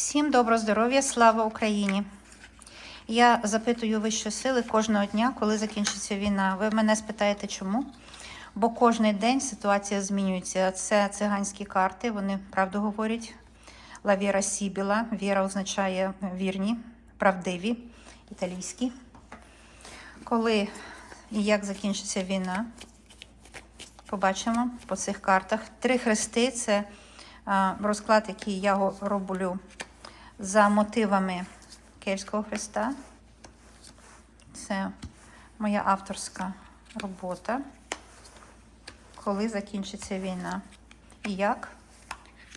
Всім доброго здоров'я, слава Україні! Я запитую вищої сили кожного дня, коли закінчиться війна. Ви мене спитаєте, чому? Бо кожен день ситуація змінюється. Це циганські карти, вони правду говорять. Лавіра Сібіла. Віра означає вірні, правдиві, італійські. Коли і як закінчиться війна, побачимо по цих картах. Три хрести це розклад, який я роблю за мотивами Київського Христа. Це моя авторська робота. Коли закінчиться війна? І як?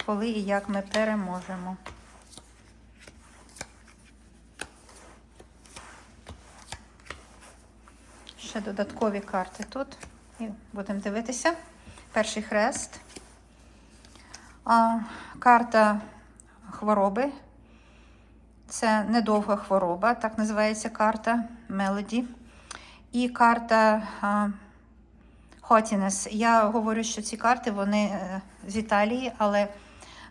Коли і як ми переможемо? Ще додаткові карти тут. І будемо дивитися. Перший хрест. А, карта хвороби. Це недовга хвороба, так називається карта Мелоді. І карта Хотінес. Я говорю, що ці карти вони е, з Італії, але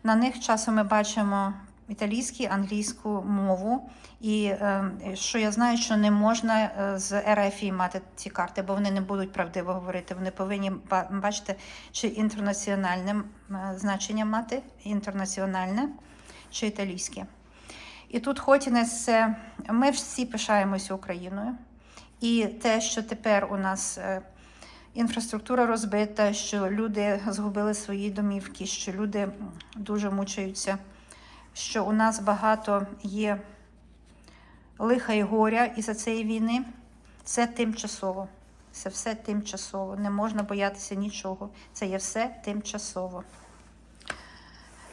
на них часом ми бачимо італійську, англійську мову. І е, що я знаю, що не можна е, з РФ мати ці карти, бо вони не будуть правдиво говорити. Вони повинні ба- бачити, чи інтернаціональне значення мати, інтернаціональне чи італійське. І тут Хотінес, ми всі пишаємося Україною. І те, що тепер у нас е, інфраструктура розбита, що люди згубили свої домівки, що люди дуже мучаються, що у нас багато є лиха і горя із-за цієї війни, це тимчасово. Це все тимчасово. Не можна боятися нічого. Це є все тимчасово.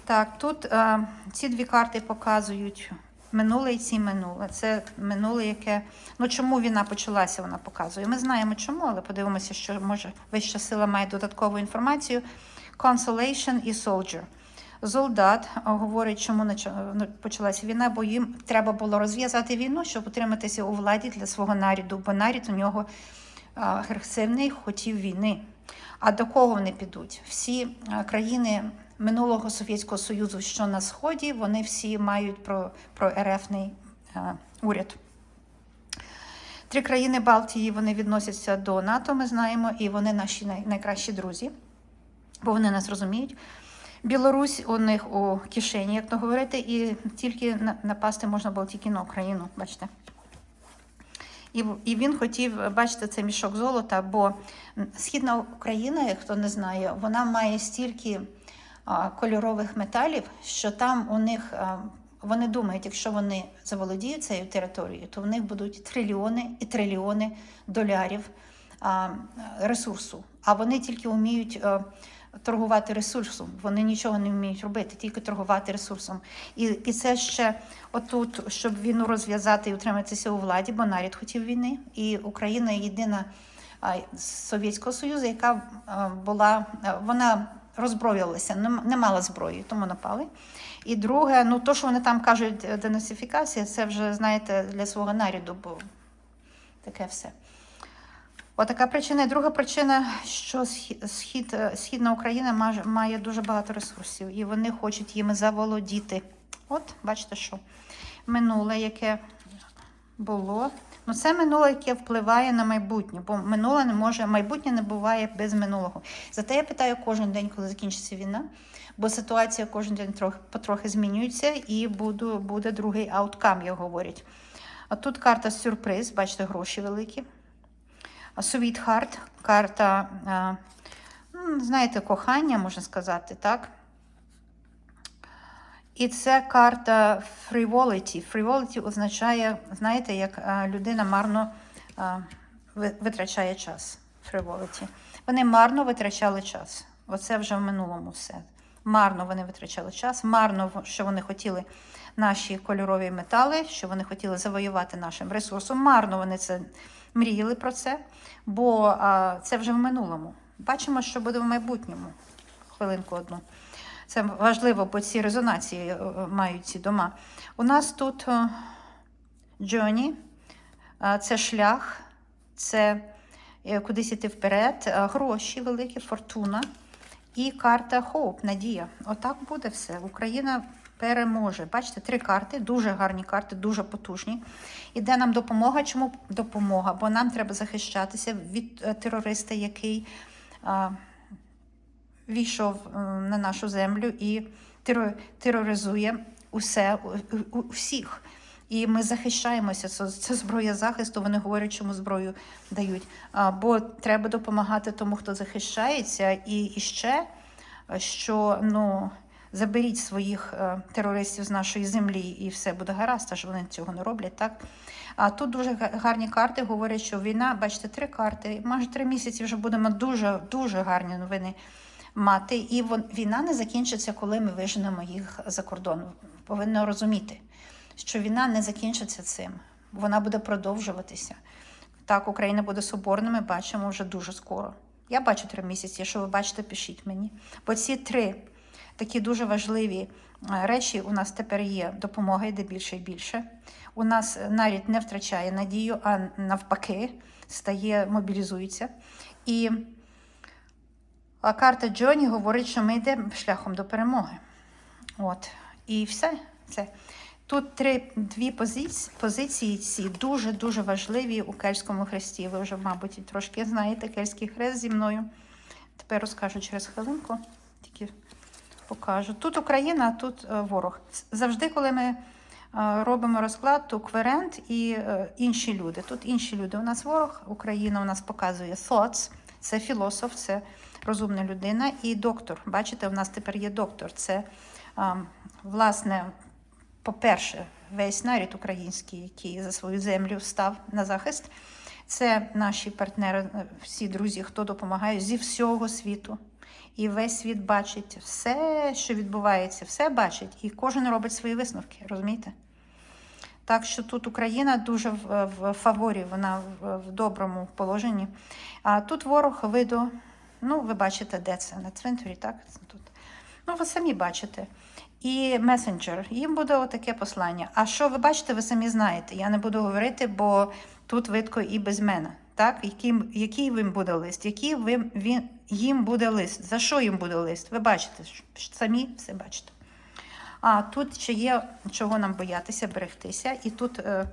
Так, тут е, ці дві карти показують минуле і ці минуле. Це минуле, яке. Ну чому війна почалася, вона показує. Ми знаємо чому, але подивимося, що може вища сила має додаткову інформацію. Consolation і Soldier. Солдат говорить, чому ну, почалася війна, бо їм треба було розв'язати війну, щоб утриматися у владі для свого наряду, бо нарід у нього агресивний, хотів війни. А до кого вони підуть? Всі країни минулого Совєтського Союзу, що на Сході, вони всі мають про, про РФний а, уряд. Три країни Балтії вони відносяться до НАТО, ми знаємо, і вони наші най- найкращі друзі, бо вони нас розуміють. Білорусь у них у кишені, як то говорити, і тільки напасти можна було тільки на Україну, бачите. І, і він хотів, бачите, це мішок золота, бо Східна Україна, як хто не знає, вона має стільки кольорових металів, що там у них вони думають, якщо вони заволодіють цією територією, то в них будуть трильйони і трильйони долярів ресурсу. А вони тільки вміють а, торгувати ресурсом. Вони нічого не вміють робити, тільки торгувати ресурсом. І, і це ще отут, щоб війну розв'язати і утриматися у владі, бо нарід хотів війни. І Україна єдина Совєтського Союзу, яка була, вона роззброювалася, не, мала зброї, тому напали. І друге, ну то, що вони там кажуть, денацифікація, це вже, знаєте, для свого наряду, бо таке все. Отака причина. І друга причина, що схід, е, Східна Україна має, дуже багато ресурсів, і вони хочуть їми заволодіти. От, бачите, що минуле, яке було. Ну, це минуле, яке впливає на майбутнє, бо минуле не може, майбутнє не буває без минулого. Зате я питаю кожен день, коли закінчиться війна, бо ситуація кожен день трохи, потрохи змінюється, і буду, буде другий ауткам, як говорять. А тут карта сюрприз, бачите, гроші великі. Sweetheart, карта, ну, знаєте, кохання, можна сказати, так? І це карта frivolity. Frivolity означає, знаєте, як людина марно витрачає час. Frivolity. Вони марно витрачали час. Оце вже в минулому все. Марно вони витрачали час, марно, що вони хотіли наші кольорові метали, що вони хотіли завоювати нашим ресурсом. Марно вони це мріяли про це, бо а, це вже в минулому. Бачимо, що буде в майбутньому. Хвилинку одну. Це важливо, бо ці резонації е, мають ці дома. У нас тут е, Джоні, це шлях, це е, кудись іти вперед, гроші великі, фортуна і карта Хоуп, надія. Отак буде все. Україна переможе. Бачите, три карти, дуже гарні карти, дуже потужні. Іде нам допомога. Чому допомога? Бо нам треба захищатися від е, терориста, який а, війшов е, на нашу землю і теро- тероризує усе, у- усіх. І ми захищаємося. Це, це зброя захисту. Вони говорять, чому зброю дають. Бо треба допомагати тому, хто захищається, і, і ще що ну. Заберіть своїх е, терористів з нашої землі, і все буде гаразд, аж вони цього не роблять, так? А тут дуже гарні карти говорять, що війна, бачите, три карти, майже три місяці вже будемо дуже, дуже гарні новини мати. І війна не закінчиться, коли ми виженемо їх за кордон. Повинно розуміти, що війна не закінчиться цим, вона буде продовжуватися. Так, Україна буде соборною, ми бачимо вже дуже скоро. Я бачу три місяці. Якщо ви бачите, пишіть мені. Бо ці три такі дуже важливі е, речі у нас тепер є. Допомога йде більше і більше. У нас нарід не втрачає надію, а навпаки, стає, мобілізується. І карта Джоні говорить, що ми йдемо шляхом до перемоги. От. І все. все. Тут три, дві позиції, позиції ці дуже-дуже важливі у кельтському хресті. Ви вже, мабуть, трошки знаєте кельтський хрест зі мною. Тепер розкажу через хвилинку. Тільки покажу. Тут Україна, а тут е, ворог. Завжди, коли ми е, робимо розклад, то кверент і е, інші люди. Тут інші люди. У нас ворог, Україна у нас показує thoughts, це філософ, це розумна людина. І доктор. Бачите, у нас тепер є доктор. Це, власне, по-перше, весь нарід український, який за свою землю став на захист. Це наші партнери, всі друзі, хто допомагає зі всього світу. І весь світ бачить все, що відбувається, все бачить, і кожен робить свої висновки, розумієте? Так що тут Україна дуже в, фаворі, вона в, доброму положенні. А тут ворог виду, ну, ви бачите, де це? На цвинтарі, так? Тут. Ну, ви самі бачите. І месенджер, їм буде отаке послання. А що ви бачите, ви самі знаєте. Я не буду говорити, бо тут видко і без мене. Так? Який, який їм буде лист? Який ви, він, їм буде лист? За що їм буде лист? Ви бачите, самі все бачите. А тут ще є чого нам боятися, берегтися. І тут е,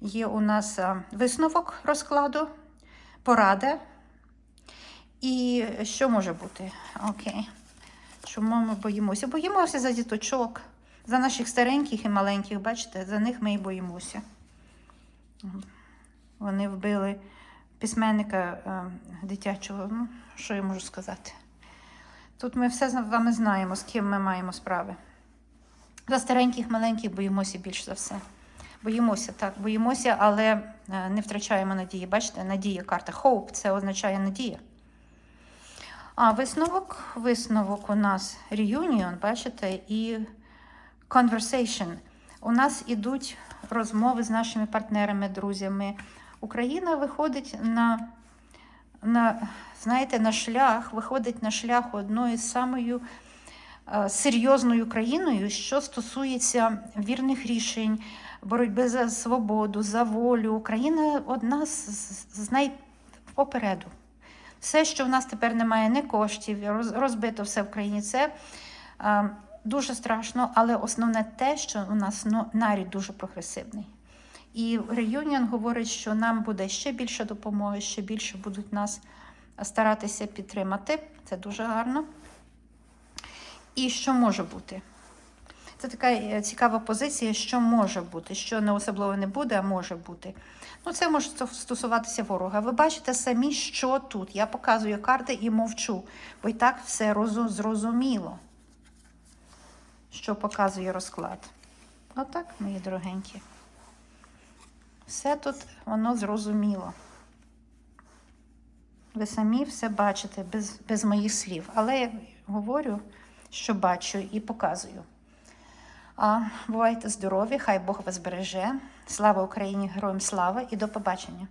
є у нас е, висновок розкладу, порада. І що може бути? Окей. Чому ми боїмося? Боїмося за діточок, за наших стареньких і маленьких, бачите, за них ми і боїмося. Вони вбили письменника е, дитячого. Ну, що я можу сказати? Тут ми все з вами знаємо, з ким ми маємо справи. За стареньких, маленьких боїмося більш за все. Боїмося, так, боїмося, але е, не втрачаємо надії. Бачите, надія карта. Hope – це означає надія. А висновок, висновок у нас reunion, бачите, і conversation. У нас ідуть розмови з нашими партнерами, друзями. Україна виходить на, на, знаєте, на шлях, виходить на шлях одною з самою е, серйозною країною, що стосується вірних рішень, боротьби за свободу, за волю. Україна одна з, з, з найпопереду. Все, що в нас тепер немає, не коштів, розбито все в країні. Це е, дуже страшно, але основне те, що у нас ну, нарід дуже прогресивний. І Реюніон говорить, що нам буде ще більше допомоги, ще більше будуть нас старатися підтримати. Це дуже гарно. І що може бути? Це така е, цікава позиція, що може бути, що не особливо не буде, а може бути. Ну, це може стосуватися ворога. Ви бачите самі, що тут. Я показую карти і мовчу, бо і так все зрозуміло, що показує розклад. Отак, мої дорогенькі. Все тут воно зрозуміло. Ви самі все бачите без, без моїх слів. Але я говорю, що бачу і показую. А, бувайте здорові, хай Бог вас береже. Слава Україні, героям слава і до побачення!